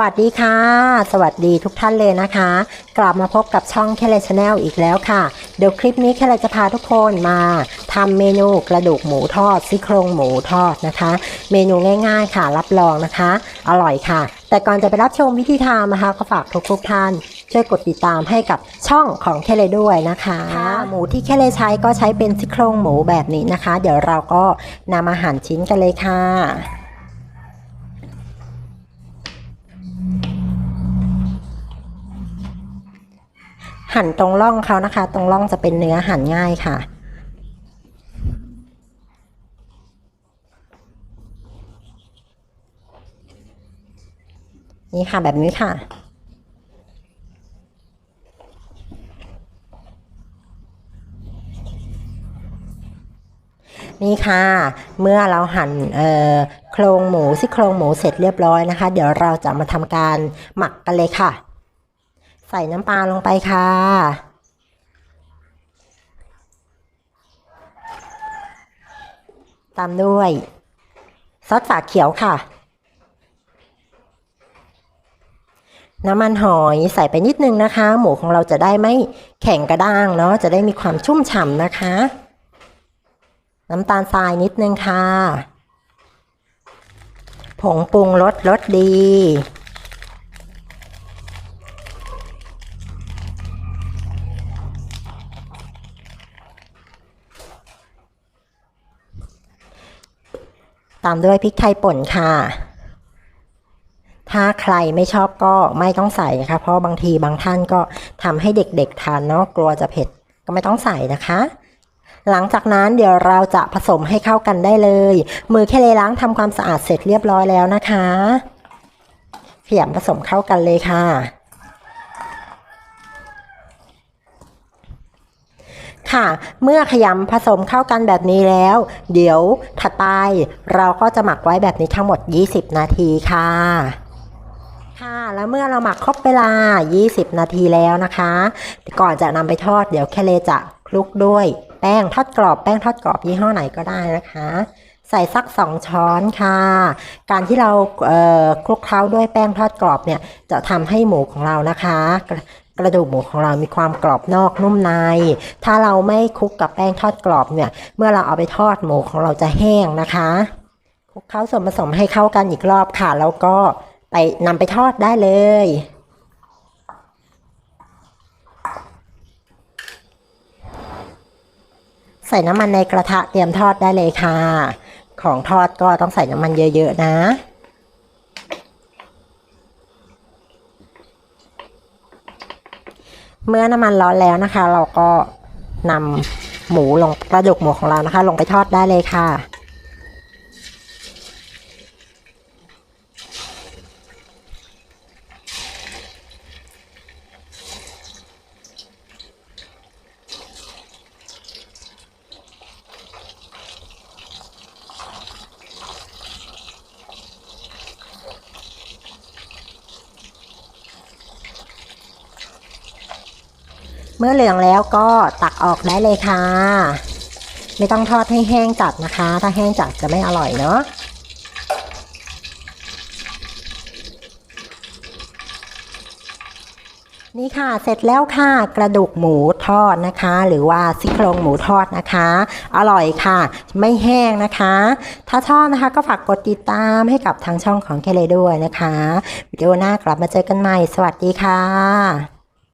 วัสดีค่ะ สวัสดีทุกท่านเลยนะคะ กลับมาพบกับช่องแคเลชแนลอีกแล้วค่ะ เดี๋ยวคลิปนี้แคเลจะพาทุกคนมาทำเมนูกระดูกหมูทอดซี่โครงหมูทอดนะคะ เมนูง่ายๆค่ะ รับรองนะคะ อร่อยค่ะ แต่ก่อนจะไปรับชมวิธีทำนะคะก็ฝากทุกๆท่านช่วยกดติดตามให้กับช่องของแคเลด้วยนะคะ หมูที่แคเลใช้ก็ใช้เป็นซี่โครงหมูแบบนี้นะคะ เดี๋ยวเราก็นำอาหารชิ้นกันเลยค่ะ หั่นตรงร่องเขานะคะ ตรงร่องจะเป็นเนื้อหั่นง่ายค่ะ นี่ค่ะแบบนี้ค่ะ นี่ค่ะ เมื่อเราหั่นเอ่อโครงหมูซี่โครงหมูเสร็จเรียบร้อยนะคะ เดี๋ยวเราจะมาทำการหมักกันเลยค่ะ ใส่น้ำปลาลงไปค่ะ ตามด้วย ซอสฝาเขียวค่ะ น้ำมันหอยใส่ไปนิดนึงนะคะ หมูของเราจะได้ไม่แข็งกระด้างเนาะจะได้มีความชุ่มฉ่ำนะคะ น้ำตาลทรายนิดนึงค่ะ ผงปรุงรสรสดี ตามด้วยพริกไทยป่นค่ะ ถ้าใครไม่ชอบก็ไม่ต้องใส่นะคะ เพราะบางทีบางท่านก็ทำให้เด็กๆทานเนาะกลัวจะเผ็ดก็ไม่ต้องใส่นะคะหลังจากนั้นเดี๋ยวเราจะผสมให้เข้ากันได้เลย มือแค่เลยล้างทำความสะอาดเสร็จเรียบร้อยแล้วนะคะเขียำผสมเข้ากันเลยค่ะ ค่ะ เมื่อขยำผสมเข้ากันแบบนี้แล้ว เดี๋ยวถัดไปเราก็จะหมักไว้แบบนี้ทั้งหมด 20 นาทีค่ะค่ะแล้วเมื่อเราหมักครบเวลา 20 นาทีแล้วนะคะ ก่อนจะนำไปทอดเดี๋ยวแคเลจะคลุกด้วยแป้งทอดกรอบแป้งทอดกรอบยี่ห้อไหนก็ได้นะคะ ใส่สัก 2 ช้อนค่ะ การที่เราเคลุกเคล้าด้วยแป้งทอดกรอบเนี่ยจะทำให้หมูของเรานะคะ กระดูกหมูของเรามีความกรอบนอกนุ่มใน ถ้าเราไม่คลุกกับแป้งทอดกรอบเนี่ย เมื่อเราเอาไปทอดหมูของเราจะแห้งนะคะคลุกเคล้าส่วนผสมให้เข้ากันอีกรอบค่ะ แล้วก็ไปนำไปทอดได้เลยใส่น้ำมันในกระทะเตรียมทอดได้เลยค่ะ ของทอดก็ต้องใส่น้ำมันเยอะ ๆ นะ เมื่อน้ำมันร้อนแล้วนะคะ เราก็นำหมูลงกระดูกหมูของเรานะคะ ลงไปทอดได้เลยค่ะ เมื่อเหลืองแล้วก็ตักออกได้เลยค่ะ ไม่ต้องทอดให้แห้งจัดนะคะ ถ้าแห้งจัดจะไม่อร่อยเนาะนี่ค่ะ เสร็จแล้วค่ะ กระดูกหมูทอดนะคะ หรือว่าซี่โครงหมูทอดนะคะ อร่อยค่ะ ไม่แห้งนะคะ ถ้าชอบนะคะก็ฝากกดติดตามให้กับทางช่องของแคเลด้วยนะคะ วิดีโอหน้ากลับมาเจอกันใหม่ สวัสดีค่ะ